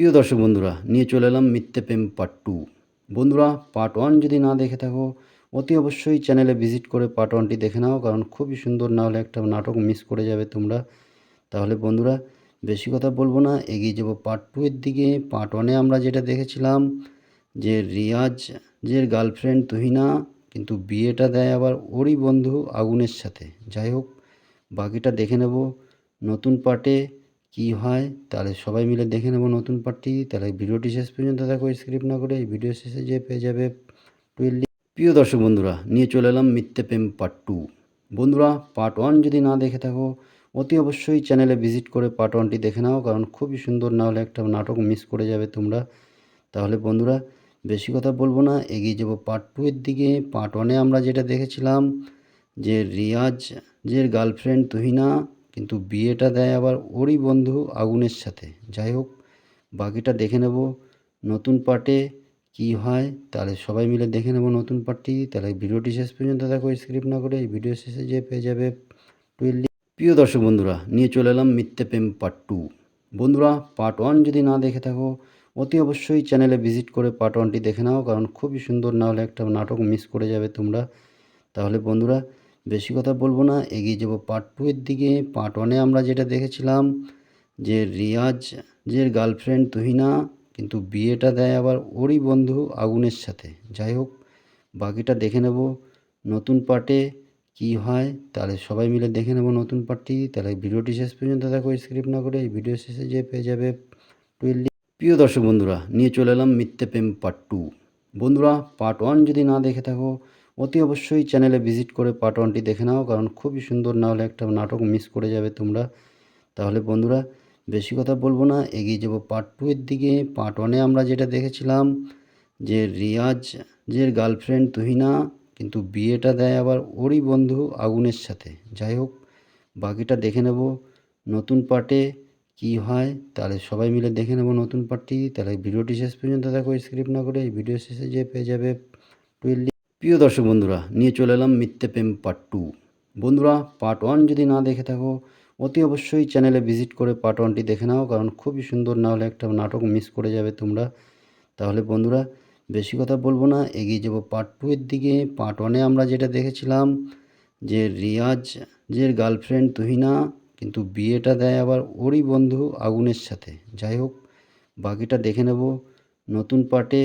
প্রিয় দর্শক বন্ধুরা, নিয়ে চলে এলাম মিথ্যে প্রেম পার্ট টু বন্ধুরা পার্ট ওয়ান যদি না দেখে থাকো, অতি অবশ্যই চ্যানেলে ভিজিট করে পার্ট ওয়ানটি দেখে নাও, কারণ খুবই সুন্দর না হলে একটা নাটক মিস করে যাবে তোমরা। তাহলে বন্ধুরা, বেশি কথা বলব না, এগিয়ে যাব পার্ট টু এর দিকে। পার্ট ওয়ানে আমরা যেটা দেখেছিলাম, যে রিয়াজ, যে গার্লফ্রেন্ড তুহিনা, কিন্তু বিয়েটা দেয় আবার ওরই বন্ধু আগুনের সাথে। যাই হোক, বাকিটা দেখে নেব। নতুন পার্টে কি হয়, তাহলে সবাই মিলে দেখে নেব নতুন পার্টি তাহলে ভিডিওটি শেষ পর্যন্ত দেখো স্ক্রিপ্ট না করে। এই ভিডিও শেষে যে পেয়ে যাবে টুয়েলভ প্রিয় দর্শক বন্ধুরা, নিয়ে চলে এলাম মিথ্যে প্রেম পার্ট টু বন্ধুরা পার্ট ওয়ান যদি না দেখে থাকো, অতি অবশ্যই চ্যানেলে ভিজিট করে পার্ট ওয়ানটি দেখে নাও, কারণ খুবই সুন্দর না হলে একটা নাটক মিস করে যাবে তোমরা। তাহলে বন্ধুরা, বেশি কথা বলব না, এগিয়ে যাব পার্ট টু এর দিকে। পার্ট ওয়ানে আমরা যেটা দেখেছিলাম, যে রিয়াজ যে গার্লফ্রেন্ড তুহিনা কিন্তু বিয়েটা দেয় আবার ওরই বন্ধু আগুনের সাথে। যাই হোক, বাকিটা দেখে নেব নতুন পার্টে কি হয়। তাহলে সবাই মিলে দেখে নেব নতুন পার্টটি তাহলে ভিডিওটি শেষ পর্যন্ত দেখো স্ক্রিপ্ট না করে এই ভিডিও শেষে যে পেয়ে যাবে টুয়েলভ প্রিয় দর্শক বন্ধুরা, নিয়ে চলে এলাম মিথ্যে প্রেম পার্ট টু বন্ধুরা পার্ট ওয়ান যদি না দেখে থাকো, অতি অবশ্যই চ্যানেলে ভিজিট করে পার্ট ওয়ানটি দেখে নাও, কারণ খুবই সুন্দর না হলে একটা নাটক মিস করে যাবে তোমরা। তাহলে বন্ধুরা বেশি কথা বলব না, এগিয়ে যাব পার্ট টু এর দিকে। পার্ট ওয়ানে আমরা যেটা দেখেছিলাম যে রিয়াজ যে গার্লফ্রেন্ড তুহিনা কিন্তু বিয়েটা দেয় আবার ওরই বন্ধু আগুনের সাথে। যাই হোক, বাকিটা দেখে নেব। নতুন পার্টে কি হয় তাহলে সবাই মিলে দেখে নেব নতুন পার্টটি তাহলে ভিডিওটি শেষ পর্যন্ত দেখো স্ক্রিপ্ট না করে ভিডিও শেষে যে পেয়ে যাবে। টুয়েলভ প্রিয় দর্শক বন্ধুরা, নিয়ে চলে এলাম মিথ্যে প্রেম পার্ট টু বন্ধুরা পার্ট ওয়ান যদি না দেখে থাকো অতি অবশ্যই চ্যানেলে ভিজিট করে পার্ট ওয়ানটি দেখে নাও, কারণ খুবই সুন্দর না হলে একটা নাটক মিস করে যাবে তোমরা। তাহলে বন্ধুরা, বেশি কথা বলব না, এগিয়ে যাব পার্ট টু এর দিকে। পার্ট ওয়ানে আমরা যেটা দেখেছিলাম, যে রিয়াজ, যে গার্লফ্রেন্ড তুহিনা, কিন্তু বিয়েটা দেয় আবার ওরই বন্ধু আগুনের সাথে। যাই হোক, বাকিটা দেখে নেব নতুন পার্টে কি হয়, তাহলে সবাই মিলে দেখে নেব নতুন পার্টটি তাহলে ভিডিওটি শেষ পর্যন্ত দেখো স্ক্রিপ্ট না করে ভিডিও শেষে যে পেয়ে যাবে। টুয়েলভ প্রিয় দর্শক বন্ধুরা, নিয়ে চলে এলাম মিথ্যে প্রেম পার্ট টু বন্ধুরা পার্ট ওয়ান যদি না দেখে থাকো, অতি অবশ্যই চ্যানেলে ভিজিট করে পার্ট ওয়ানটি দেখে নাও, কারণ খুবই সুন্দর না হলে একটা নাটক মিস করে যাবে তোমরা। তাহলে বন্ধুরা, বেশি কথা বলব না, এগিয়ে যাব পার্ট টু এর দিকে। পার্ট ওয়ানে আমরা যেটা দেখেছিলাম, যে রিয়াজ, যে গার্লফ্রেন্ড তুহিনা, কিন্তু বিয়েটা দেয় আবার ওরই বন্ধু আগুনের সাথে। যাই হোক, বাকিটা দেখে নেব। নতুন পার্টে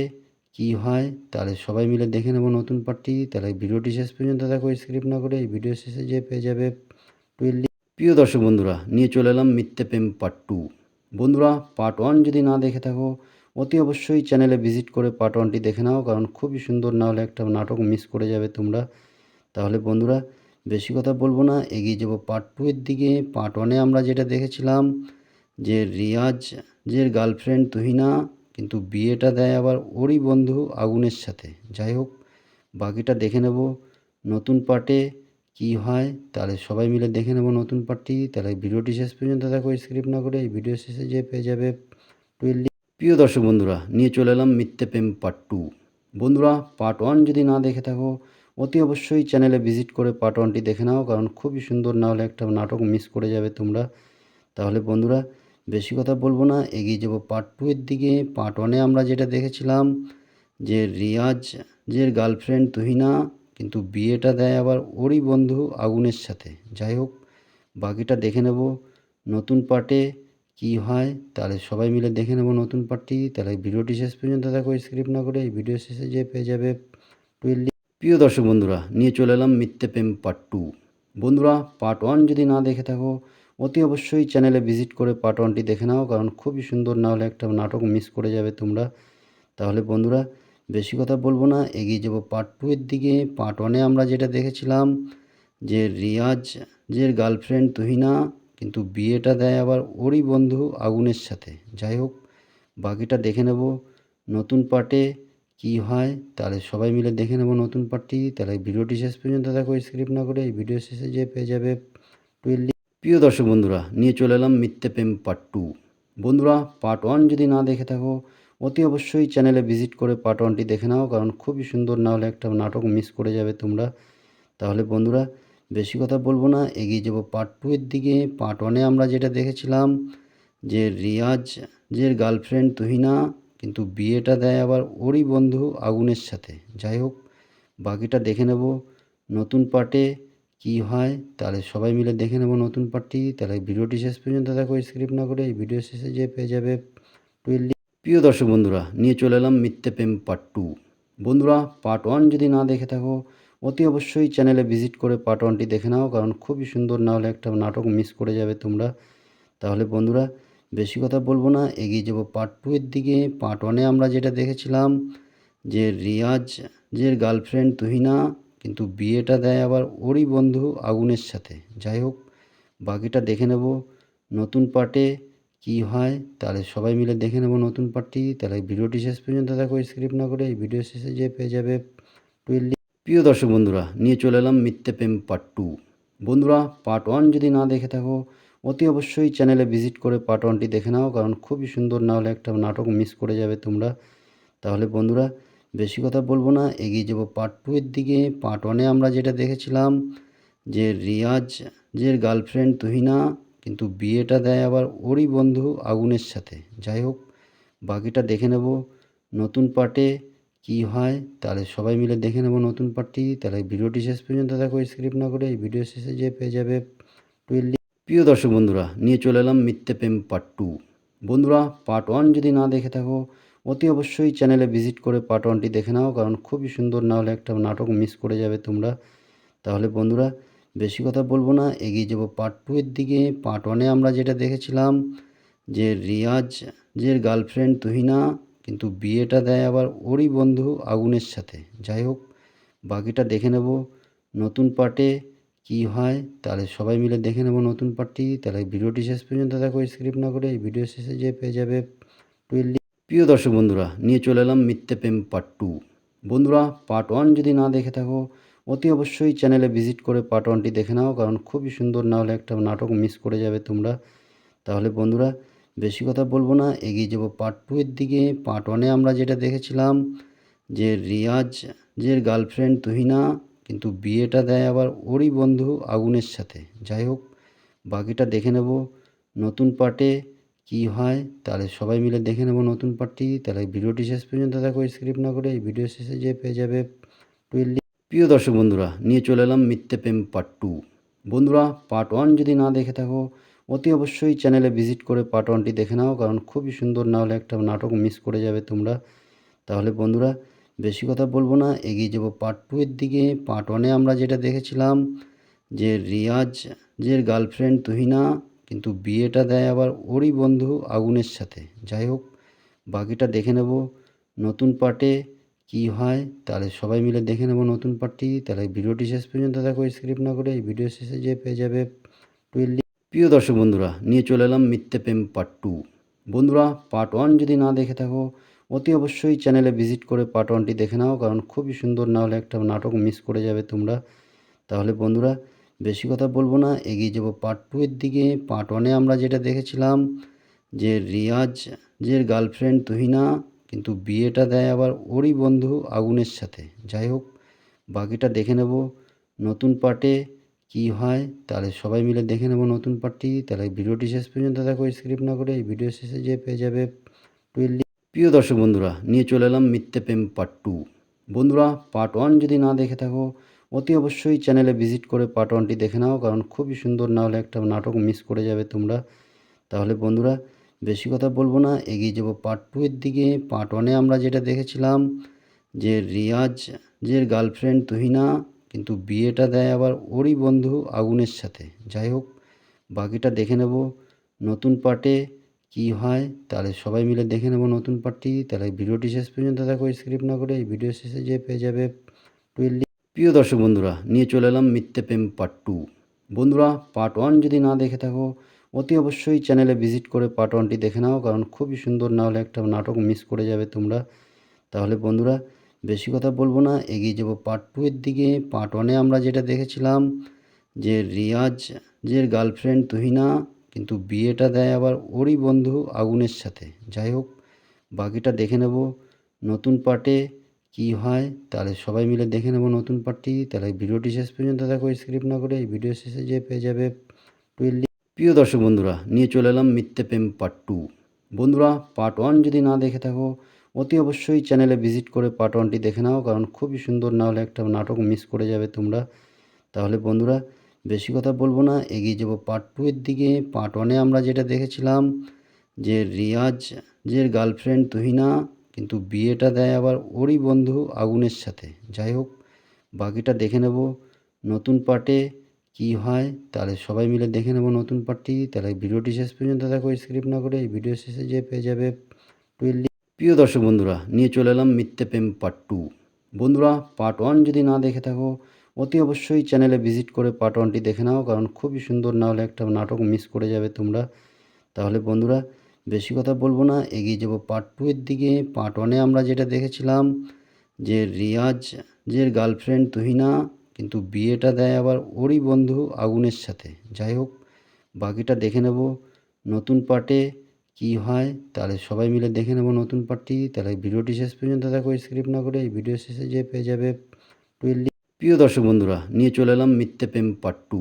কি হয়, তাহলে সবাই মিলে দেখে নেব নতুন পার্টি তাহলে ভিডিওটি শেষ পর্যন্ত দেখো স্ক্রিপ্ট না করে ভিডিও শেষে যে পেয়ে যাবে টুয়েলভ প্রিয় দর্শক বন্ধুরা, নিয়ে চলে এলাম মিথ্যে প্রেম পার্ট টু বন্ধুরা পার্ট ওয়ান যদি না দেখে থাকো, অতি অবশ্যই চ্যানেলে ভিজিট করে পার্ট ওয়ানটি দেখে নাও, কারণ খুবই সুন্দর, না হলে একটা নাটক মিস করে যাবে তোমরা। তাহলে বন্ধুরা, বেশি কথা বলব না, এগিয়ে যাব পার্ট টু এর দিকে। পার্ট ওয়ানে আমরা যেটা দেখেছিলাম, যে রিয়াজ, যে গার্লফ্রেন্ড তুহিনা কিন্তু বিয়েটা দেয় আবার ওরই বন্ধু আগুনের সাথে। যাই হোক, বাকিটা দেখে নেব। নতুন পার্টে কি হয়, তাহলে সবাই মিলে দেখে নেব নতুন পার্টটি তাহলে ভিডিওটি শেষ পর্যন্ত দেখো স্ক্রিপ্ট না করে এই ভিডিও শেষে যে পেয়ে যাবে টুয়েলভ প্রিয় দর্শক বন্ধুরা, নিয়ে চলে এলাম মিথ্যে প্রেম পার্ট টু বন্ধুরা পার্ট ওয়ান যদি না দেখে থাকো, অতি অবশ্যই চ্যানেলে ভিজিট করে পার্ট ওয়ানটি দেখে নাও, কারণ খুবই সুন্দর না হলে একটা নাটক মিস করে যাবে তোমরা। তাহলে বন্ধুরা বেশি কথা বলব না, এগিয়ে যাব পার্ট টু এর দিকে। পার্ট ওয়ানে আমরা যেটা দেখেছিলাম যে রিয়াজ যে গার্লফ্রেন্ড তুহিনা কিন্তু বিয়েটা দেয় আবার ওরই বন্ধু আগুনের সাথে। যাই হোক, বাকিটা দেখে নেব নতুন পার্টে কি হয়। তাহলে সবাই মিলে দেখে নেব নতুন পার্টটি তাহলে ভিডিওটি শেষ পর্যন্ত দেখো স্ক্রিপ্ট না করে ভিডিও শেষে যে পেয়ে যাবে টুয়েলভ প্রিয় দর্শক বন্ধুরা, নিয়ে চলে এলাম মিথ্যে প্রেম পার্ট টু বন্ধুরা পার্ট ওয়ান যদি না দেখে থাকো অতি অবশ্যই চ্যানেলে ভিজিট করে পার্ট ওয়ানটি দেখে নাও, কারণ খুবই সুন্দর না হলে একটা নাটক মিস করে যাবে তোমরা। তাহলে বন্ধুরা, বেশি কথা বলব না, এগিয়ে যাব পার্ট টু এর দিকে। পার্ট ওয়ানে আমরা যেটা দেখেছিলাম, যে রিয়াজ, যে গার্লফ্রেন্ড তুহিনা, কিন্তু বিয়েটা দেয় আবার ওরই বন্ধু আগুনের সাথে। যাই হোক, বাকিটা দেখে নেব নতুন পার্টে কি হয়। তাহলে সবাই মিলে দেখে নেব নতুন পার্টটি তাহলে ভিডিওটি শেষ পর্যন্ত দেখো স্ক্রিপ্ট না করে, এই ভিডিও শেষে যে পেয়ে যাবে। টুয়েলভ প্রিয় দর্শক বন্ধুরা, নিয়ে চলে এলাম মিথ্যে প্রেম পার্ট টু বন্ধুরা পার্ট ওয়ান যদি না দেখে থাকো, অতি অবশ্যই চ্যানেলে ভিজিট করে পার্ট ওয়ানটি দেখে নাও, কারণ খুবই সুন্দর না হলে একটা নাটক মিস করে যাবে তোমরা। তাহলে বন্ধুরা, বেশি কথা বলব না, এগিয়ে যাব পার্ট টু এর দিকে। পার্ট ওয়ানে আমরা যেটা দেখেছিলাম, যে রিয়াজ, যে গার্লফ্রেন্ড তুহিনা, কিন্তু বিয়েটা দেয় আবার ওরই বন্ধু আগুনের সাথে। যাই হোক, বাকিটা দেখে নেব। নতুন পার্টে কি হয়, তাহলে সবাই মিলে দেখে নেব নতুন পার্টি তাহলে ভিডিওটি শেষ পর্যন্ত দেখো স্ক্রিপ্ট না করে এই ভিডিও শেষে যে পেয়ে যাবে টুয়েলভ। প্রিয় দর্শক বন্ধুরা, নিয়ে চলে এলাম মিথ্যে প্রেম পার্ট টু বন্ধুরা পার্ট ওয়ান যদি না দেখে থাকো, অতি অবশ্যই চ্যানেলে ভিজিট করে পার্ট ওয়ানটি দেখে নাও, কারণ খুবই সুন্দর, না হলে একটা নাটক মিস করে যাবে তোমরা। তাহলে বন্ধুরা, বেশি কথা বলব না, এগিয়ে যাব পার্ট টু এর দিকে। পার্ট ওয়ানে আমরা যেটা দেখেছিলাম, যে রিয়াজ, যে গার্লফ্রেন্ড তুহিনা কিন্তু বিয়েটা দেয় আবার ওরই বন্ধু আগুনের সাথে। যাই হোক, বাকিটা দেখে নেব নতুন পার্টে কি হয়। তাহলে সবাই মিলে দেখে নেব নতুন পার্টটি। তাহলে ভিডিওটি শেষ পর্যন্ত দেখো স্ক্রিপ্ট না করে ভিডিও শেষে যে পেয়ে যাবে টুয়েলভ প্রিয় দর্শক বন্ধুরা, নিয়ে চলে এলাম মিথ্যে প্রেম পার্ট টু। বন্ধুরা, পার্ট ওয়ান যদি না দেখে থাকো, অতি অবশ্যই চ্যানেলে ভিজিট করে পার্ট ওয়ানটি দেখে নাও, কারণ খুবই সুন্দর না হলে একটা নাটক মিস করে যাবে তোমরা। তাহলে বন্ধুরা বেশি কথা বলব না, এগিয়ে যাব পার্ট টু এর দিকে। পার্ট ওয়ানে আমরা যেটা দেখেছিলাম যে রিয়াজ, যে গার্লফ্রেন্ড তুহিনা, কিন্তু বিয়েটা দেয় আবার ওরই বন্ধু আগুনের সাথে। যাই হোক, বাকিটা দেখে নেব। নতুন পার্টে কি হয়, তাহলে সবাই মিলে দেখে নেব নতুন পার্টটি তাহলে ভিডিওটি শেষ পর্যন্ত দেখো স্ক্রিপ্ট না করে ভিডিও শেষে যে পেয়ে যাবে টুয়েলভ প্রিয় দর্শক বন্ধুরা, নিয়ে চলে এলাম মিথ্যে প্রেম পার্ট টু বন্ধুরা পার্ট ওয়ান যদি না দেখে থাকো অতি অবশ্যই চ্যানেলে ভিজিট করে পার্ট ওয়ানটি দেখে নাও, কারণ খুবই সুন্দর না হলে একটা নাটক মিস করে যাবে তোমরা। তাহলে বন্ধুরা, বেশি কথা বলব না, এগিয়ে যাব পার্ট টু এর দিকে। পার্ট ওয়ানে আমরা যেটা দেখেছিলাম, যে রিয়াজ, যে গার্লফ্রেন্ড তুহিনা, কিন্তু বিয়েটা দেয় আবার ওরই বন্ধু আগুনের সাথে। যাই হোক, বাকিটা দেখে নেব নতুন পার্টে কি হয়, তাহলে সবাই মিলে দেখে নেব নতুন পার্টটি তাহলে ভিডিওটি শেষ পর্যন্ত দেখো স্ক্রিপ্ট না করে ভিডিও শেষে যে পেয়ে যাবে। টুয়েলভ প্রিয় দর্শক বন্ধুরা, নিয়ে চলে এলাম মিথ্যে প্রেম পার্ট টু বন্ধুরা পার্ট ওয়ান যদি না দেখে থাকো, অতি অবশ্যই চ্যানেলে ভিজিট করে পার্ট ওয়ানটি দেখে নাও, কারণ খুবই সুন্দর না হলে একটা নাটক মিস করে যাবে তোমরা। তাহলে বন্ধুরা, বেশি কথা বলব না, এগিয়ে যাব পার্ট টু এর দিকে। পার্ট ওয়ানে আমরা যেটা দেখেছিলাম, যে রিয়াজ, যে গার্লফ্রেন্ড তুহিনা, কিন্তু বিয়েটা দেয় আবার ওরই বন্ধু আগুনের সাথে। যাই হোক, বাকিটা দেখে নেব। নতুন পার্টে কি হয়, তাহলে সবাই মিলে দেখে নেব নতুন পার্টি তাহলে ভিডিওটি শেষ পর্যন্ত দেখো স্ক্রিপ্ট না করে ভিডিও শেষে যে পেয়ে যাবে টুয়েলভ প্রিয় দর্শক বন্ধুরা, নিয়ে চলে এলাম মিথ্যে প্রেম পার্ট টু বন্ধুরা পার্ট ওয়ান যদি না দেখে থাকো, অতি অবশ্যই চ্যানেলে ভিজিট করে পার্ট ওয়ানটি দেখে নাও, কারণ খুবই সুন্দর না হলে একটা নাটক মিস করে যাবে তোমরা। তাহলে বন্ধুরা, বেশি কথা বলব না, এগিয়ে যাব পার্ট টু এর দিকে। পার্ট ওয়ানে আমরা যেটা দেখেছিলাম, যে রিয়াজ, যে গার্লফ্রেন্ড তুহিনা কিন্তু বিয়েটা দেয় আবার ওরই বন্ধু আগুনের সাথে। যাই হোক, বাকিটা দেখে নেব নতুন পার্টে কি হয়। তাহলে সবাই মিলে দেখে নেব নতুন পার্টটি। তাহলে ভিডিওটি শেষ পর্যন্ত দেখো, স্ক্রিপ্ট না করে ভিডিও শেষে যে পেয়ে যাবে টুয়েলভ। প্রিয় দর্শক বন্ধুরা, নিয়ে চলে এলাম মিথ্যে প্রেম পার্ট টু। বন্ধুরা, পার্ট ওয়ান যদি না দেখে থাকো, অতি অবশ্যই চ্যানেলে ভিজিট করে পার্ট ওয়ানটি দেখে নাও, কারণ খুবই সুন্দর না হলে একটা নাটক মিস করে যাবে তোমরা। তাহলে বন্ধুরা বেশি কথা বলব না, এগিয়ে যাব পার্ট টু এর দিকে। পার্ট ওয়ানে আমরা যেটা দেখেছিলাম যে রিয়াজ যে গার্লফ্রেন্ড তুহিনা কিন্তু বিয়েটা দেয় আবার ওরই বন্ধু আগুনের সাথে। যাই হোক, বাকিটা দেখে নেব নতুন পার্টে কি হয়। তাহলে সবাই মিলে দেখে নেব নতুন পার্টটি তাহলে ভিডিওটি শেষ পর্যন্ত দেখো স্ক্রিপ্ট না করে এই ভিডিও শেষে যে পেয়ে যাবে। টুয়েলভ প্রিয় দর্শক বন্ধুরা, নিয়ে চলে এলাম মিথ্যে প্রেম পার্ট টু বন্ধুরা পার্ট ওয়ান যদি না দেখে থাকো অতি অবশ্যই চ্যানেলে ভিজিট করে পার্ট ওয়ানটি দেখে নাও, কারণ খুবই সুন্দর না হলে একটা নাটক মিস করে যাবে তোমরা। তাহলে বন্ধুরা, বেশি কথা বলব না, এগিয়ে যাব পার্ট টু এর দিকে। পার্ট ওয়ানে আমরা যেটা দেখেছিলাম, যে রিয়াজ, যে গার্লফ্রেন্ড তুহিনা, কিন্তু বিয়েটা দেয় আবার ওরই বন্ধু আগুনের সাথে। যাই হোক, বাকিটা দেখে নেব। নতুন পার্টে কি হয়, তাহলে সবাই মিলে দেখে নেব নতুন পার্টটি তাহলে ভিডিওটি শেষ পর্যন্ত দেখো স্ক্রিপ্ট না করে ভিডিও শেষে যে পেয়ে যাবে। টুয়েলভ প্রিয় দর্শক বন্ধুরা, নিয়ে চলে এলাম মিথ্যে প্রেম পার্ট টু বন্ধুরা পার্ট ওয়ান যদি না দেখে থাকো, অতি অবশ্যই চ্যানেলে ভিজিট করে পার্ট ওয়ানটি দেখে নাও, কারণ খুবই সুন্দর না হলে একটা নাটক মিস করে যাবে তোমরা। তাহলে বন্ধুরা, বেশি কথা বলব না, এগিয়ে যাব পার্ট টু এর দিকে। পার্ট ওয়ানে আমরা যেটা দেখেছিলাম, যে রিয়াজ, যে গার্লফ্রেন্ড তুহিনা, কিন্তু বিয়েটা দেয় আবার ওরই বন্ধু আগুনের সাথে। যাই হোক, বাকিটা দেখে নেব। নতুন পার্টে কি হয়, তাহলে সবাই মিলে দেখে নেব নতুন পার্টি তাহলে ভিডিওটি শেষ পর্যন্ত দেখো স্ক্রিপ্ট না করে এই ভিডিও শেষে যে পেয়ে যাবে টুয়েলভ প্রিয় দর্শক বন্ধুরা, নিয়ে চলে এলাম মিথ্যে প্রেম পার্ট টু বন্ধুরা পার্ট ওয়ান যদি না দেখে থাকো, অতি অবশ্যই চ্যানেলে ভিজিট করে পার্ট ওয়ানটি দেখে নাও, কারণ খুবই সুন্দর, না হলে একটা নাটক মিস করে যাবে তোমরা। তাহলে বন্ধুরা, বেশি কথা বলব না, এগিয়ে যাব পার্ট টু এর দিকে। পার্ট ওয়ানে আমরা যেটা দেখেছিলাম, যে রিয়াজ, যে গার্লফ্রেন্ড তুহিনা কিন্তু বিয়েটা দেয় আবার ওরই বন্ধু আগুনের সাথে। যাই হোক, বাকিটা দেখে নেব। নতুন পার্টে কি হয়, তাহলে সবাই মিলে দেখে নেব নতুন পার্টটি তাহলে ভিডিওটি শেষ পর্যন্ত দেখো স্ক্রিপ্ট না করে। ভিডিও শেষে যে পেয়ে যাবে টুয়েলভ প্রিয় দর্শক বন্ধুরা, নিয়ে চলে এলাম মিথ্যে প্রেম পার্ট টু বন্ধুরা পার্ট ওয়ান যদি না দেখে থাকো, অতি অবশ্যই চ্যানেলে ভিজিট করে পার্ট ওয়ানটি দেখে নাও, কারণ খুবই সুন্দর না হলে একটা নাটক মিস করে যাবে তোমরা। তাহলে বন্ধুরা বেশি কথা বলব না, এগিয়ে যাব পার্ট টু এর দিকে। পার্ট ওয়ানে আমরা যেটা দেখেছিলাম যে রিয়াজ যে গার্লফ্রেন্ড তুহিনা কিন্তু বিয়েটা দেয় আবার ওরই বন্ধু আগুনের সাথে। যাই হোক, বাকিটা দেখে নেব নতুন পার্টে কি হয়, তাহলে সবাই মিলে দেখে নেব নতুন পার্টটি তাহলে ভিডিওটি শেষ পর্যন্ত দেখো স্ক্রিপ্ট না করে এই ভিডিও শেষে যে পেয়ে যাবে টুয়েলভ প্রিয় দর্শক বন্ধুরা, নিয়ে চলে এলাম মিথ্যে প্রেম পার্ট টু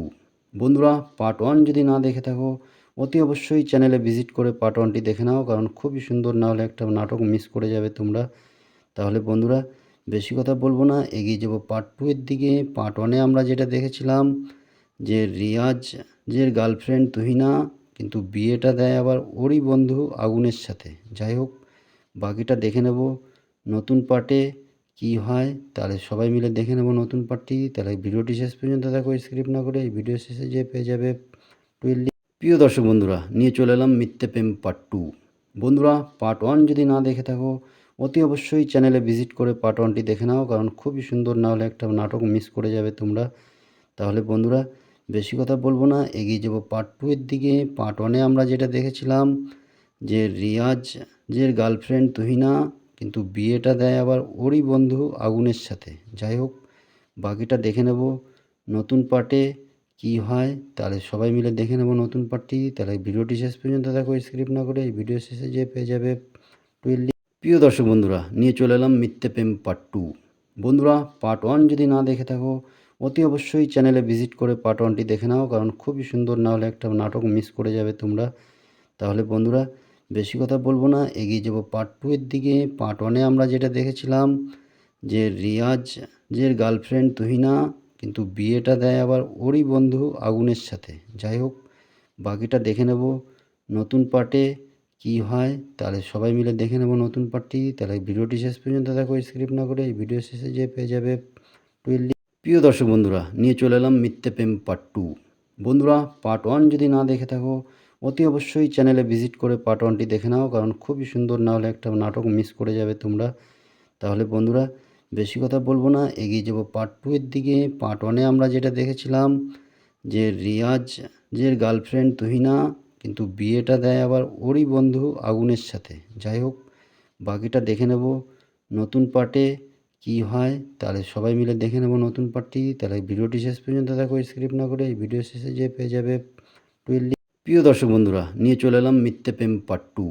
বন্ধুরা পার্ট ওয়ান যদি না দেখে থাকো অতি অবশ্যই চ্যানেলে ভিজিট করে পার্ট ওয়ানটি দেখে নাও, কারণ খুবই সুন্দর না হলে একটা নাটক মিস করে যাবে তোমরা। তাহলে বন্ধুরা, বেশি কথা বলব না, এগিয়ে যাব পার্ট টু এর দিকে। পার্ট ওয়ানে আমরা যেটা দেখেছিলাম, যে রিয়াজ যে গার্লফ্রেন্ড তুহিনা কিন্তু বিয়েটা দেয় আবার ওরই বন্ধু আগুনের সাথে। যাই হোক, বাকিটা দেখে নেব নতুন পার্টে কি হয়। তাহলে সবাই মিলে দেখে নেব নতুন পার্টটি তাহলে ভিডিওটি শেষ পর্যন্ত দেখো স্ক্রিপ্ট না করে, এই ভিডিও শেষে যে পেয়ে যাবে। টুয়েলভ প্রিয় দর্শক বন্ধুরা, নিয়ে চলে এলাম মিথ্যে প্রেম পার্ট টু বন্ধুরা পার্ট ওয়ান যদি না দেখে থাকো, অতি অবশ্যই চ্যানেলে ভিজিট করে পার্ট ওয়ানটি দেখে নাও, কারণ খুবই সুন্দর না হলে একটা নাটক মিস করে যাবে তোমরা। তাহলে বন্ধুরা, বেশি কথা বলব না, এগিয়ে যাব পার্ট টু এর দিকে। পার্ট ওয়ানে আমরা যেটা দেখেছিলাম, যে রিয়াজ, যে গার্লফ্রেন্ড তুহিনা, কিন্তু বিয়েটা দেয় আবার ওরই বন্ধু আগুনের সাথে। যাই হোক, বাকিটা দেখে নেব। নতুন পার্টে কি হয়, তাহলে সবাই মিলে দেখে নেব নতুন পার্টি তাহলে ভিডিওটি শেষ পর্যন্ত দেখো স্ক্রিপ্ট না করে ভিডিও শেষে যে পেয়ে যাবে টুয়েলভ প্রিয় দর্শক বন্ধুরা, নিয়ে চলে এলাম মিথ্যে প্রেম পার্ট টু। বন্ধুরা, পার্ট ওয়ান যদি না দেখে থাকো, অতি অবশ্যই চ্যানেলে ভিজিট করে পার্ট ওয়ানটি দেখে নাও, কারণ খুবই সুন্দর না হলে একটা নাটক মিস করে যাবে তোমরা। তাহলে বন্ধুরা, বেশি কথা বলব না, এগিয়ে যাব পার্ট টু এর দিকে। পার্ট ওয়ানে আমরা যেটা দেখেছিলাম, যে রিয়াজ যে গার্লফ্রেন্ড তুহিনা কিন্তু বিয়েটা দেয় আবার ওরই বন্ধু আগুনের সাথে। যাই হোক, বাকিটা দেখে নেব নতুন পার্টে কি হয়। তাহলে সবাই মিলে দেখে নেব নতুন পার্টটি। তাহলে ভিডিওটি শেষ পর্যন্ত দেখো স্ক্রিপ্ট না করে ভিডিও শেষে যে পেয়ে যাবে টুয়েলভ। প্রিয় দর্শক বন্ধুরা, নিয়ে চলে এলাম মিথ্যে প্রেম পার্ট টু। বন্ধুরা, পার্ট ওয়ান যদি না দেখে থাকো, অতি অবশ্যই চ্যানেলে ভিজিট করে পার্ট ওয়ানটি দেখে নাও, কারণ খুবই সুন্দর না হলে একটা নাটক মিস করে যাবে তোমরা। তাহলে বন্ধুরা বেশি কথা বলব না, এগিয়ে যাব পার্ট টু এর দিকে। পার্ট ওয়ানে আমরা যেটা দেখেছিলাম যে রিয়াজ, যে গার্লফ্রেন্ড তুহিনা, কিন্তু বিয়েটা দেয় আবার ওরই বন্ধু আগুনের সাথে। যাই হোক, বাকিটা দেখে নেব। নতুন পার্টে কি হয়, তাহলে সবাই মিলে দেখে নেব নতুন পার্টটি তাহলে ভিডিওটি শেষ পর্যন্ত দেখো স্ক্রিপ্ট না করে এই ভিডিও শেষে যে পেয়ে যাবে। টুয়েলভ প্রিয় দর্শক বন্ধুরা, নিয়ে চলে এলাম মিথ্যে প্রেম পার্ট টু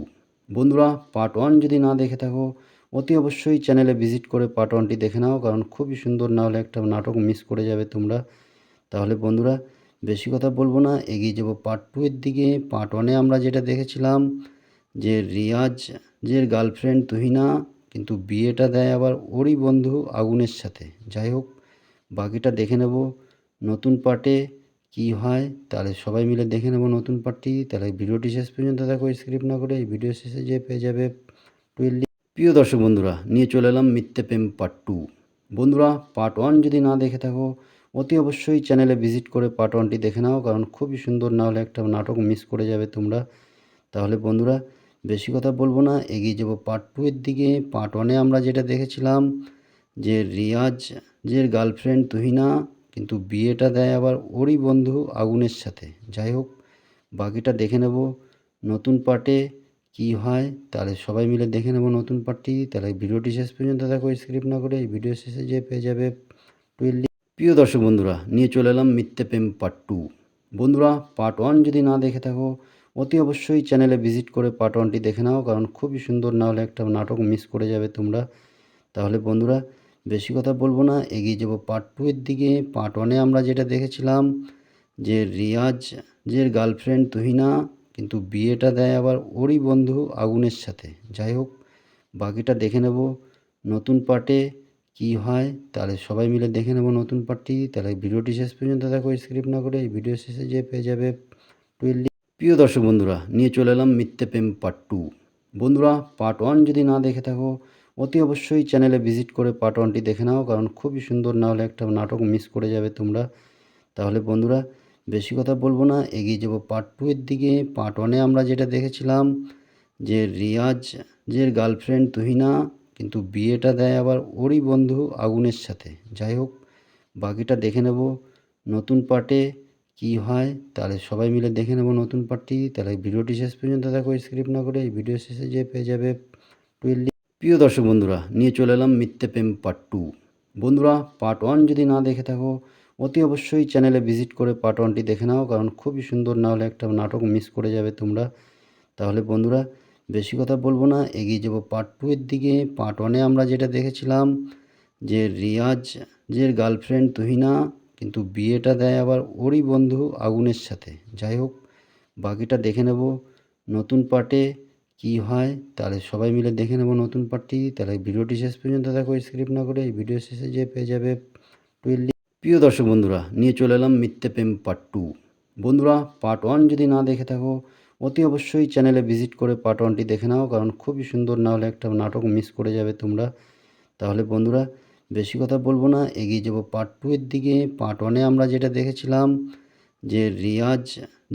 বন্ধুরা পার্ট ওয়ান যদি না দেখে থাকো অতি অবশ্যই চ্যানেলে ভিজিট করে পার্ট ওয়ানটি দেখে নাও, কারণ খুবই সুন্দর না হলে একটা নাটক মিস করে যাবে তোমরা। তাহলে বন্ধুরা, বেশি কথা বলব না, এগিয়ে যাব পার্ট টু এর দিকে। পার্ট ওয়ানে আমরা যেটা দেখেছিলাম, যে রিয়াজ, যে গার্লফ্রেন্ড তুহিনা, কিন্তু বিয়েটা দেয় আবার ওরই বন্ধু আগুনের সাথে। যাই হোক, বাকিটা দেখে নেব নতুন পার্টে কি হয়, তাহলে সবাই মিলে দেখে নেব নতুন পার্টটি তাহলে ভিডিওটি শেষ পর্যন্ত দেখো স্ক্রিপ্ট না করে ভিডিও শেষে যে পেয়ে যাবে। টুয়েলভ প্রিয় দর্শক বন্ধুরা, নিয়ে চলে এলাম মিথ্যে প্রেম পার্ট টু বন্ধুরা পার্ট ওয়ান যদি না দেখে থাকো, অতি অবশ্যই চ্যানেলে ভিজিট করে পার্ট ওয়ানটি দেখে নাও, কারণ খুবই সুন্দর না হলে একটা নাটক মিস করে যাবে তোমরা। তাহলে বন্ধুরা, বেশি কথা বলব না, এগিয়ে যাব পার্ট টু এর দিকে। পার্ট ওয়ানে আমরা যেটা দেখেছিলাম, যে রিয়াজ, যে গার্লফ্রেন্ড তুহিনা, কিন্তু বিয়েটা দেয় আবার ওরই বন্ধু আগুনের সাথে। যাই হোক, বাকিটা দেখে নেব। নতুন পার্টে কি হয়, তাহলে সবাই মিলে দেখে নেব নতুন পার্টি তাহলে ভিডিওটি শেষ পর্যন্ত দেখো স্ক্রিপ্ট না করে ভিডিও শেষে যে পেয়ে যাবে টুয়েলভ প্রিয় দর্শক বন্ধুরা, নিয়ে চলে এলাম মিথ্যে প্রেম পার্ট টু বন্ধুরা পার্ট ওয়ান যদি না দেখে থাকো, অতি অবশ্যই চ্যানেলে ভিজিট করে পার্ট ওয়ানটি দেখে নাও, কারণ খুবই সুন্দর না হলে একটা নাটক মিস করে যাবে তোমরা। তাহলে বন্ধুরা, বেশি কথা বলব না, এগিয়ে যাব পার্ট টু এর দিকে। পার্ট ওয়ানে আমরা যেটা দেখেছিলাম, যে রিয়াজ, যে গার্লফ্রেন্ড তুহিনা কিন্তু বিয়েটা দেয় আবার ওরই বন্ধু আগুনের সাথে। যাই হোক, বাকিটা দেখে নেব নতুন পার্টে কি হয়। তাহলে সবাই মিলে দেখে নেব নতুন পার্টটি। তাহলে ভিডিওটি শেষ পর্যন্ত দেখো, স্ক্রিপ্ট না করে ভিডিও শেষে যে পেয়ে যাবে টুয়েলভ। প্রিয় দর্শক বন্ধুরা, নিয়ে চলে এলাম মিথ্যে প্রেম পার্ট টু। বন্ধুরা, পার্ট ওয়ান যদি না দেখে থাকো, অতি অবশ্যই চ্যানেলে ভিজিট করে পার্ট ওয়ানটি দেখে নাও, কারণ খুবই সুন্দর না হলে একটা নাটক মিস করে যাবে তোমরা। তাহলে বন্ধুরা বেশি কথা বলব না, এগিয়ে যাব পার্ট টু এর দিকে। পার্ট ওয়ানে আমরা যেটা দেখেছিলাম যে রিয়াজ যে গার্লফ্রেন্ড তুহিনা কিন্তু বিয়েটা দেয় আবার ওরই বন্ধু আগুনের সাথে। যাই হোক, বাকিটা দেখে নেব নতুন পার্টে কি হয়। তাহলে সবাই মিলে দেখে নেব নতুন পার্টটি তাহলে ভিডিওটি শেষ পর্যন্ত দেখো স্ক্রিপ্ট না করে এই ভিডিও শেষে যে পেয়ে যাবে টুয়েলভ প্রিয় দর্শক বন্ধুরা, নিয়ে চলে এলাম মিথ্যে প্রেম পার্ট টু বন্ধুরা পার্ট ওয়ান যদি না দেখে থাকো অতি অবশ্যই চ্যানেলে ভিজিট করে পার্ট ওয়ানটি দেখে নাও, কারণ খুবই সুন্দর না হলে একটা নাটক মিস করে যাবে তোমরা। তাহলে বন্ধুরা, বেশি কথা বলব না, এগিয়ে যাব পার্ট টু এর দিকে। পার্ট ওয়ানে আমরা যেটা দেখেছিলাম, যে রিয়াজ যে গার্লফ্রেন্ড তুহিনা কিন্তু বিয়েটা দেয় আবার ওরই বন্ধু আগুনের সাথে। যাই হোক, বাকিটা দেখে নেব নতুন পার্টে কি হয়। তাহলে সবাই মিলে দেখে নেব নতুন পার্টটি তাহলে ভিডিওটি শেষ পর্যন্ত দেখো স্ক্রিপ্ট না করে এই ভিডিও শেষে যে পেয়ে যাবে। টুয়েলভ প্রিয় দর্শক বন্ধুরা, নিয়ে চলে এলাম মিথ্যে প্রেম পার্ট টু বন্ধুরা পার্ট ওয়ান যদি না দেখে থাকো, অতি অবশ্যই চ্যানেলে ভিজিট করে পার্ট ওয়ানটি দেখে নাও, কারণ খুবই সুন্দর না হলে একটা নাটক মিস করে যাবে তোমরা। তাহলে বন্ধুরা, বেশি কথা বলব না, এগিয়ে যাব পার্ট টু এর দিকে। পার্ট ওয়ানে আমরা যেটা দেখেছিলাম, যে রিয়াজ,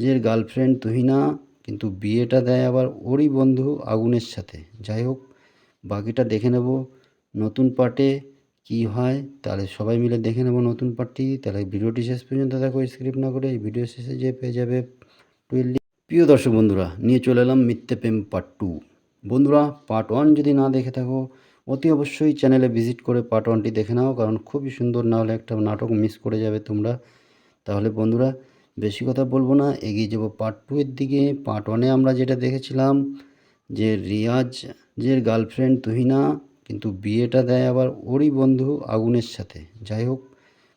যে গার্লফ্রেন্ড তুহিনা, কিন্তু বিয়েটা দেয় আবার ওরই বন্ধু আগুনের সাথে। যাই হোক, বাকিটা দেখে নেব। নতুন পার্টে কি হয়, তাহলে সবাই মিলে দেখে নেব নতুন পার্টি তাহলে ভিডিওটি শেষ পর্যন্ত দেখো স্ক্রিপ্ট না করে এই ভিডিও শেষে যে পেয়ে যাবে টুয়েলভ প্রিয় দর্শক বন্ধুরা, নিয়ে চলে এলাম মিথ্যে প্রেম পার্ট টু বন্ধুরা পার্ট ওয়ান যদি না দেখে থাকো, অতি অবশ্যই চ্যানেলে ভিজিট করে পার্ট ওয়ানটি দেখে নাও, কারণ খুবই সুন্দর, না হলে একটা নাটক মিস করে যাবে তোমরা। তাহলে বন্ধুরা, বেশি কথা বলব না, এগিয়ে যাব পার্ট টু এর দিকে। পার্ট ওয়ানে আমরা যেটা দেখেছিলাম, যে রিয়াজ, যে গার্লফ্রেন্ড তুহিনা কিন্তু বিয়েটা দেয় আবার ওরই বন্ধু আগুনের সাথে। যাই হোক,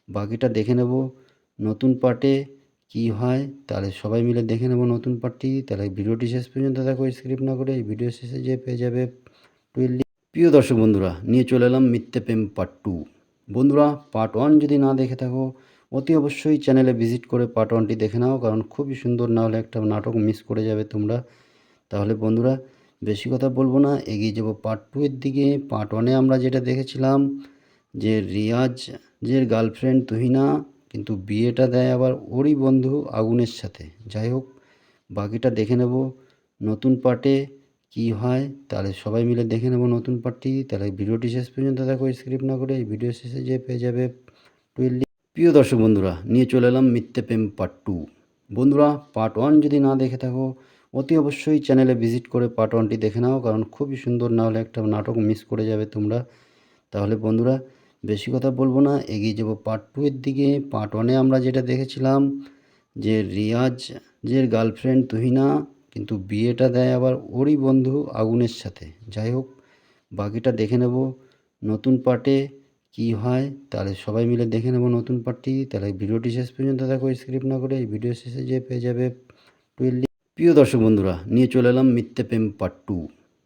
বাকিটা দেখে নেব। নতুন পার্টে কি হয়, তাহলে সবাই মিলে দেখে নেব নতুন পার্টটি। তাহলে ভিডিওটি শেষ পর্যন্ত দেখো স্ক্রিপ্ট না করে এই ভিডিও শেষে যে পেয়ে যাবে টুয়েলভ প্রিয় দর্শক বন্ধুরা, নিয়ে চলে এলাম মিথ্যে প্রেম পার্ট টু। বন্ধুরা, পার্ট ওয়ান যদি না দেখে থাকো, অতি অবশ্যই চ্যানেলে ভিজিট করে পার্ট ওয়ানটি দেখে নাও, কারণ খুবই সুন্দর না হলে একটা নাটক মিস করে যাবে তোমরা। তাহলে বন্ধুরা বেশি কথা বলব না, এগিয়ে যাব পার্ট টু এর দিকে। পার্ট ওয়ানে আমরা যেটা দেখেছিলাম যে রিয়াজ যে গার্লফ্রেন্ড তুহিনা কিন্তু বিয়েটা দেয় আবার ওরই বন্ধু আগুনের সাথে। যাই হোক, বাকিটা দেখে নেব নতুন পার্টে কি হয়, তাহলে সবাই মিলে দেখে নেব নতুন পার্টটি তাহলে ভিডিওটি শেষ পর্যন্ত দেখো স্ক্রিপ্ট না করে এই ভিডিও শেষে যে পেয়ে যাবে টুয়েলভ প্রিয় দর্শক বন্ধুরা, নিয়ে চলে এলাম মিথ্যে প্রেম পার্ট টু বন্ধুরা পার্ট ওয়ান যদি না দেখে থাকো অতি অবশ্যই চ্যানেলে ভিজিট করে পার্ট ওয়ানটি দেখে নাও, কারণ খুবই সুন্দর না হলে একটা নাটক মিস করে যাবে তোমরা। তাহলে বন্ধুরা, বেশি কথা বলব না, এগিয়ে যাব পার্ট টু এর দিকে। পার্ট ওয়ানে আমরা যেটা দেখেছিলাম, যে রিয়াজের গার্লফ্রেন্ড তুহিনা কিন্তু বিয়েটা দেয় আবার ওরই বন্ধু আগুনের সাথে। যাই হোক, বাকিটা দেখে নেব নতুন পার্টে কি হয়। তাহলে সবাই মিলে দেখে নেব নতুন পার্টটি তাহলে ভিডিওটি শেষ পর্যন্ত দেখো স্ক্রিপ্ট না করে এই ভিডিও শেষে যে পেয়ে যাবে। টুয়েলভ প্রিয় দর্শক বন্ধুরা, নিয়ে চলে এলাম মিথ্যে প্রেম পার্ট টু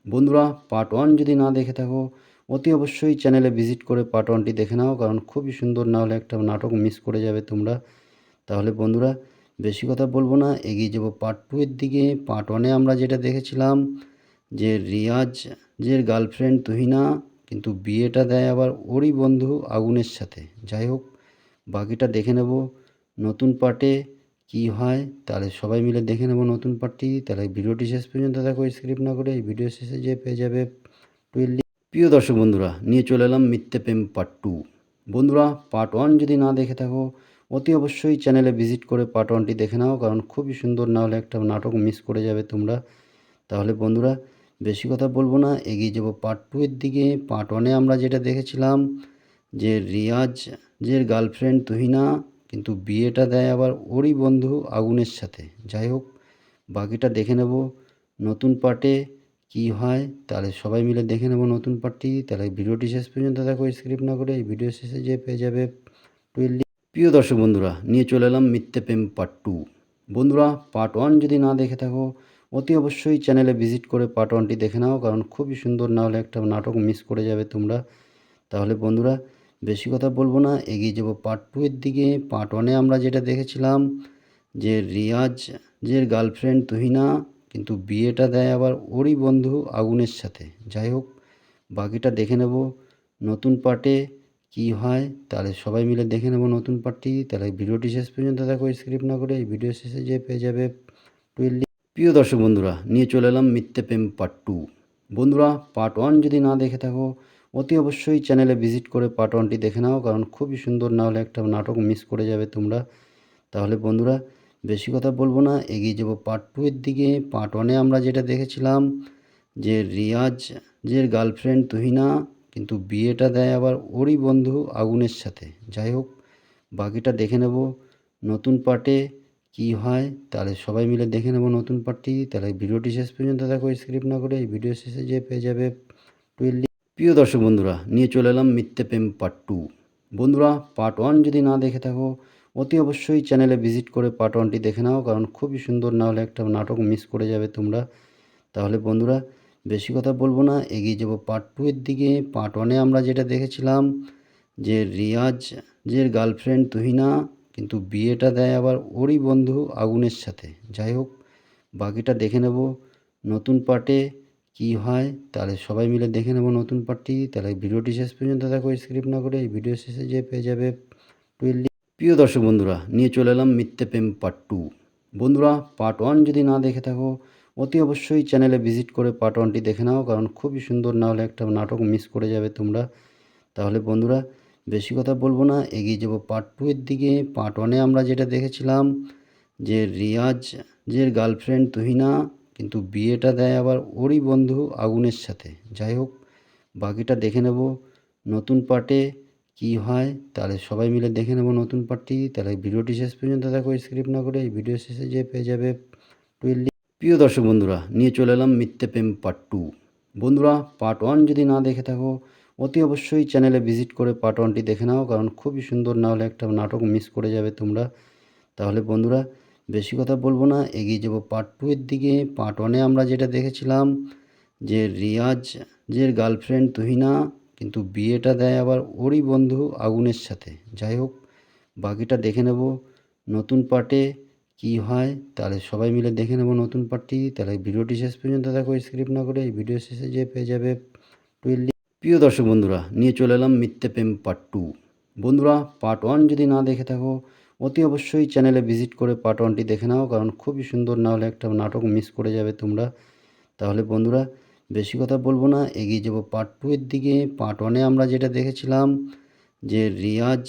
বন্ধুরা পার্ট ওয়ান যদি না দেখে থাকো, অতি অবশ্যই চ্যানেলে ভিজিট করে পার্ট ওয়ানটি দেখে নাও, কারণ খুবই সুন্দর না হলে একটা নাটক মিস করে যাবে তোমরা। তাহলে বন্ধুরা, বেশি কথা বলব না, এগিয়ে যাব পার্ট টু এর দিকে। পার্ট ওয়ানে আমরা যেটা দেখেছিলাম, যে রিয়াজ, যে গার্লফ্রেন্ড তুহিনা, কিন্তু বিয়েটা দেয় আবার ওরই বন্ধু আগুনের সাথে। যাই হোক, বাকিটা দেখে নেব। নতুন পার্টে কি হয়, তাহলে সবাই মিলে দেখে নেব নতুন পার্টি তাহলে ভিডিওটি শেষ পর্যন্ত দেখো স্ক্রিপ্ট না করে ভিডিও শেষে যে পেয়ে যাবে টুয়েলভ। প্রিয় দর্শক বন্ধুরা, নিয়ে চলে এলাম মিথ্যে প্রেম পার্ট টু। বন্ধুরা, পার্ট ওয়ান যদি না দেখে থাকো, অতি অবশ্যই চ্যানেলে ভিজিট করে পার্ট ওয়ানটি দেখে নাও, কারণ খুবই সুন্দর না হলে একটা নাটক মিস করে যাবে তোমরা। তাহলে বন্ধুরা, বেশি কথা বলব না, এগিয়ে যাব পার্ট টু এর দিকে। পার্ট ওয়ানে আমরা যেটা দেখেছিলাম, যে রিয়াজ, যে গার্লফ্রেন্ড তুহিনা কিন্তু বিয়েটা দেয় আবার ওরই বন্ধু আগুনের সাথে। যাই হোক, বাকিটা দেখে নেব নতুন পার্টে কি হয়। তাহলে সবাই মিলে দেখে নেব নতুন পার্টটি তাহলে ভিডিওটি শেষ পর্যন্ত দেখো স্ক্রিপ্ট না করে ভিডিও শেষে যে পেয়ে যাবে টুয়েলভ প্রিয় দর্শক বন্ধুরা, নিয়ে চলে এলাম মিথ্যে প্রেম পার্ট টু বন্ধুরা পার্ট ওয়ান যদি না দেখে থাকো, অতি অবশ্যই চ্যানেলে ভিজিট করে পার্ট ওয়ানটি দেখে নাও, কারণ খুবই সুন্দর না হলে একটা নাটক মিস করে যাবে তোমরা। তাহলে বন্ধুরা বেশি কথা বলব না, এগিয়ে যাব পার্ট টু এর দিকে। পার্ট ওয়ানে আমরা যেটা দেখেছিলাম যে রিয়াজ যে গার্লফ্রেন্ড তুহিনা কিন্তু বিয়েটা দেয় আবার ওরই বন্ধু আগুনের সাথে। যাই হোক, বাকিটা দেখে নেব। নতুন পার্টে কি হয় তাহলে সবাই মিলে দেখে নেব নতুন পার্টটি তাহলে ভিডিওটি শেষ পর্যন্ত দেখো স্ক্রিপ্ট না করে এই ভিডিও শেষে যে পেয়ে যাবে। টুয়েলভ প্রিয় দর্শক বন্ধুরা, নিয়ে চলে এলাম মিথ্যে প্রেম পার্ট টু বন্ধুরা পার্ট ওয়ান যদি না দেখে থাকো অতি অবশ্যই চ্যানেলে ভিজিট করে পার্ট ওয়ানটি দেখে নাও, কারণ খুবই সুন্দর না হলে একটা নাটক মিস করে যাবে তোমরা। তাহলে বন্ধুরা, বেশি কথা বলব না, এগিয়ে যাব পার্ট টু এর দিকে। পার্ট ওয়ানে আমরা যেটা দেখেছিলাম, যে রিয়াজ, যে গার্লফ্রেন্ড তুহিনা, কিন্তু বিয়েটা দেয় আবার ওরই বন্ধু আগুনের সাথে। যাই হোক, বাকিটা দেখে নেব। নতুন পার্টে কি হয়, তাহলে সবাই মিলে দেখে নেব নতুন পার্টটি তাহলে ভিডিওটি শেষ পর্যন্ত দেখো স্ক্রিপ্ট না করে ভিডিও শেষে যে পেয়ে যাবে। টুয়েলভ প্রিয় দর্শক বন্ধুরা, নিয়ে চলে এলাম মিথ্যে প্রেম পার্ট টু বন্ধুরা পার্ট ওয়ান যদি না দেখে থাকো, অতি অবশ্যই চ্যানেলে ভিজিট করে পার্ট ওয়ানটি দেখে নাও, কারণ খুবই সুন্দর না হলে একটা নাটক মিস করে যাবে তোমরা। তাহলে বন্ধুরা, বেশি কথা বলব না, এগিয়ে যাব পার্ট টু এর দিকে। পার্ট ওয়ানে আমরা যেটা দেখেছিলাম, যে রিয়াজ, যে গার্লফ্রেন্ড তুহিনা, কিন্তু বিয়েটা দেয় আবার ওরই বন্ধু আগুনের সাথে। যাই হোক, বাকিটা দেখে নেব। নতুন পার্টে কি হয়, তাহলে সবাই মিলে দেখে নেব নতুন পার্টি তাহলে ভিডিওটি শেষ পর্যন্ত দেখো স্ক্রিপ্ট না করে ভিডিও শেষে যে পেয়ে যাবে টুয়েলভ প্রিয় দর্শক বন্ধুরা, নিয়ে চলে এলাম মিথ্যে প্রেম পার্ট টু বন্ধুরা পার্ট ওয়ান যদি না দেখে থাকো, অতি অবশ্যই চ্যানেলে ভিজিট করে পার্ট ওয়ানটি দেখে নাও, কারণ খুবই সুন্দর না হলে একটা নাটক মিস করে যাবে তোমরা। তাহলে বন্ধুরা, বেশি কথা বলব না, এগিয়ে যাব পার্ট টু এর দিকে। পার্ট ওয়ানে আমরা যেটা দেখেছিলাম, যে রিয়াজ, যে গার্লফ্রেন্ড তুহিনা কিন্তু বিয়েটা দেয় আবার ওরই বন্ধু আগুনের সাথে। যাই হোক বাকিটা দেখে নেব নতুন পার্টে কি হয়। তাহলে সবাই মিলে দেখে নেব নতুন পার্টটি। তাহলে ভিডিওটি শেষ পর্যন্ত দেখো, স্ক্রিপ্ট না করে এই ভিডিও শেষে যে পেয়ে যাবে টুয়েলভ প্রিয় দর্শক বন্ধুরা, নিয়ে চলে এলাম মিথ্যে প্রেম পার্ট টু। বন্ধুরা, পার্ট ওয়ান যদি না দেখে থাকো, অতি অবশ্যই চ্যানেলে ভিজিট করে পার্ট ওয়ানটি দেখে নাও, কারণ খুবই সুন্দর না হলে একটা নাটক মিস করে যাবে তোমরা। তাহলে বন্ধুরা বেশি কথা বলব না, এগিয়ে যাব পার্ট টু এর দিকে। পার্ট ওয়ানে আমরা যেটা দেখেছিলাম যে রিয়াজ যে গার্লফ্রেন্ড তুহিনা কিন্তু বিয়েটা দেয় আবার ওরই বন্ধু আগুনের সাথে। যাই হোক, বাকিটা দেখে নেব নতুন পার্টে কি হয়। তাহলে সবাই মিলে দেখে নেব নতুন পার্টটি তাহলে ভিডিওটি শেষ পর্যন্ত দেখো স্ক্রিপ্ট না করে এই ভিডিও শেষে যে পেয়ে যাবে টুয়েলভ প্রিয় দর্শক বন্ধুরা, নিয়ে চলে এলাম মিথ্যে প্রেম পার্ট টু বন্ধুরা পার্ট ওয়ান যদি না দেখে থাকো অতি অবশ্যই চ্যানেলে ভিজিট করে পার্ট ওয়ানটি দেখে নাও, কারণ খুবই সুন্দর না হলে একটা নাটক মিস করে যাবে তোমরা। তাহলে বন্ধুরা, বেশি কথা বলব না, এগিয়ে যাব পার্ট টু এর দিকে। পার্ট ওয়ানে আমরা যেটা দেখেছিলাম, যে রিয়াজ,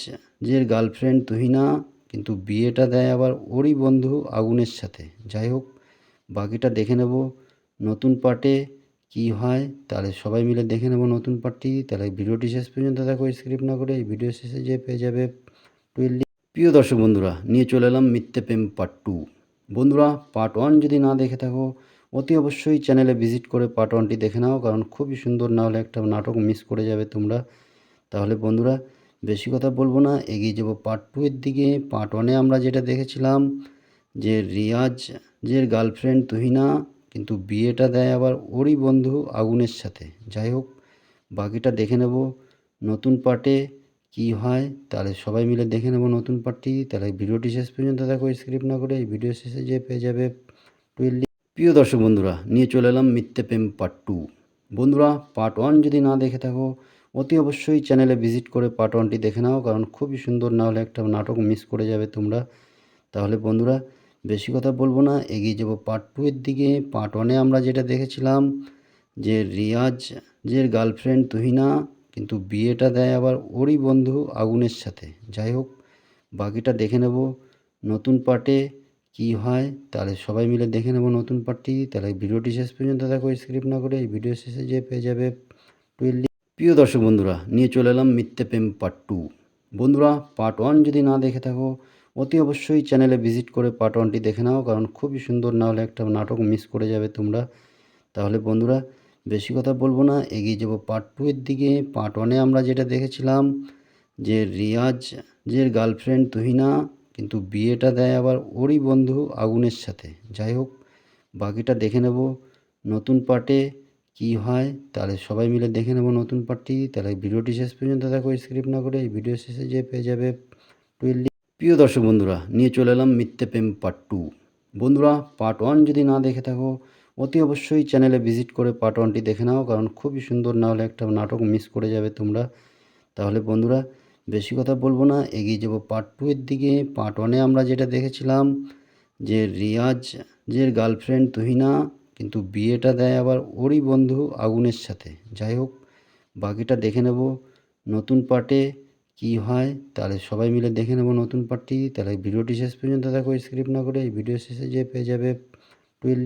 যে গার্লফ্রেন্ড তুহিনা, কিন্তু বিয়েটা দেয় আবার ওরই বন্ধু আগুনের সাথে। যাই হোক, বাকিটা দেখে নেব নতুন পার্টে কি হয়। তাহলে সবাই মিলে দেখে নেব নতুন পার্টটি তাহলে ভিডিওটি শেষ পর্যন্ত দেখো স্ক্রিপ্ট না করে এই ভিডিও শেষে যে পেয়ে যাবে। টুয়েলভ প্রিয় দর্শক বন্ধুরা, নিয়ে চলে এলাম মিথ্যে প্রেম পার্ট টু বন্ধুরা পার্ট ওয়ান যদি না দেখে থাকো, অতি অবশ্যই চ্যানেলে ভিজিট করে পার্ট ওয়ানটি দেখে নাও, কারণ খুবই সুন্দর না হলে একটা নাটক মিস করে যাবে তোমরা। তাহলে বন্ধুরা, বেশি কথা বলব না, এগিয়ে যাব পার্ট টু এর দিকে। পার্ট ওয়ানে আমরা যেটা দেখেছিলাম, যে রিয়াজ, যে গার্লফ্রেন্ড তুহিনা, কিন্তু বিয়েটা দেয় আবার ওরই বন্ধু আগুনের সাথে। যাই হোক, বাকিটা দেখে নেব। নতুন পার্টে কি হয়, তাহলে সবাই মিলে দেখে নেব নতুন পার্টি তাহলে ভিডিওটি শেষ পর্যন্ত দেখো স্ক্রিপ্ট না করে এই ভিডিও শেষে যে পেয়ে যাবে টুয়েলভ প্রিয় দর্শক বন্ধুরা, নিয়ে চলে এলাম মিথ্যে প্রেম পার্ট টু। বন্ধুরা, পার্ট ওয়ান যদি না দেখে থাকো, অতি অবশ্যই চ্যানেলে ভিজিট করে পার্ট ওয়ানটি দেখে নাও, কারণ খুবই সুন্দর, না হলে একটা নাটক মিস করে যাবে তোমরা। তাহলে বন্ধুরা, বেশি কথা বলব না, এগিয়ে যাব পার্ট টু এর দিকে। পার্ট ওয়ানে আমরা যেটা দেখেছিলাম, যে রিয়াজ, যে গার্লফ্রেন্ড তুহিনা কিন্তু বিয়েটা দেয় আবার ওরই বন্ধু আগুনের সাথে। যাই হোক, বাকিটা দেখে নেব। নতুন পার্টে কি হয় তাহলে সবাই মিলে দেখে নেব নতুন পার্টটি। তাহলে ভিডিওটি শেষ পর্যন্ত দেখো স্ক্রিপ্ট না করে এই ভিডিও শেষে যে পেয়ে যাবে টুয়েলভ প্রিয় দর্শক বন্ধুরা, নিয়ে চলে এলাম মিথ্যে প্রেম পার্ট টু। বন্ধুরা, পার্ট ওয়ান যদি না দেখে থাকো, অতি অবশ্যই চ্যানেলে ভিজিট করে পার্ট ওয়ানটি দেখে নাও, কারণ খুবই সুন্দর না হলে একটা নাটক মিস করে যাবে তোমরা। তাহলে বন্ধুরা বেশি কথা বলব না, এগিয়ে যাব পার্ট টু এর দিকে। পার্ট ওয়ানে আমরা যেটা দেখেছিলাম যে রিয়াজ, যে গার্লফ্রেন্ড তুহিনা, কিন্তু বিয়েটা দেয় আবার ওরই বন্ধু আগুনের সাথে। যাই হোক, বাকিটা দেখে নেব। নতুন পার্টে কি হয়, তাহলে সবাই মিলে দেখে নেব নতুন পার্টটি তাহলে ভিডিওটি শেষ পর্যন্ত দেখো, স্ক্রিপ্ট না করে ভিডিও শেষে যে পেয়ে যাবে টুয়েলভ প্রিয় দর্শক বন্ধুরা, নিয়ে চলে এলাম মিথ্যে প্রেম পার্ট টু বন্ধুরা পার্ট ওয়ান যদি না দেখে থাকো অতি অবশ্যই চ্যানেলে ভিজিট করে পার্ট ওয়ানটি দেখে নাও, কারণ খুবই সুন্দর না হলে একটা নাটক মিস করে যাবে তোমরা। তাহলে বন্ধুরা, বেশি কথা বলব না, এগিয়ে যাব পার্ট টু এর দিকে। পার্ট ওয়ানে আমরা যেটা দেখেছিলাম, যে রিয়াজ, যে গার্লফ্রেন্ড তুহিনা, কিন্তু বিয়েটা দেয় আবার ওরই বন্ধু আগুনের সাথে। যাই হোক, বাকিটা দেখে নেব নতুন পার্টে কি হয়, তাহলে সবাই মিলে দেখে নেব নতুন পার্টটি তাহলে ভিডিওটি শেষ পর্যন্ত দেখো স্ক্রিপ্ট না করে ভিডিও শেষে যে পেয়ে যাবে। টুয়েলভ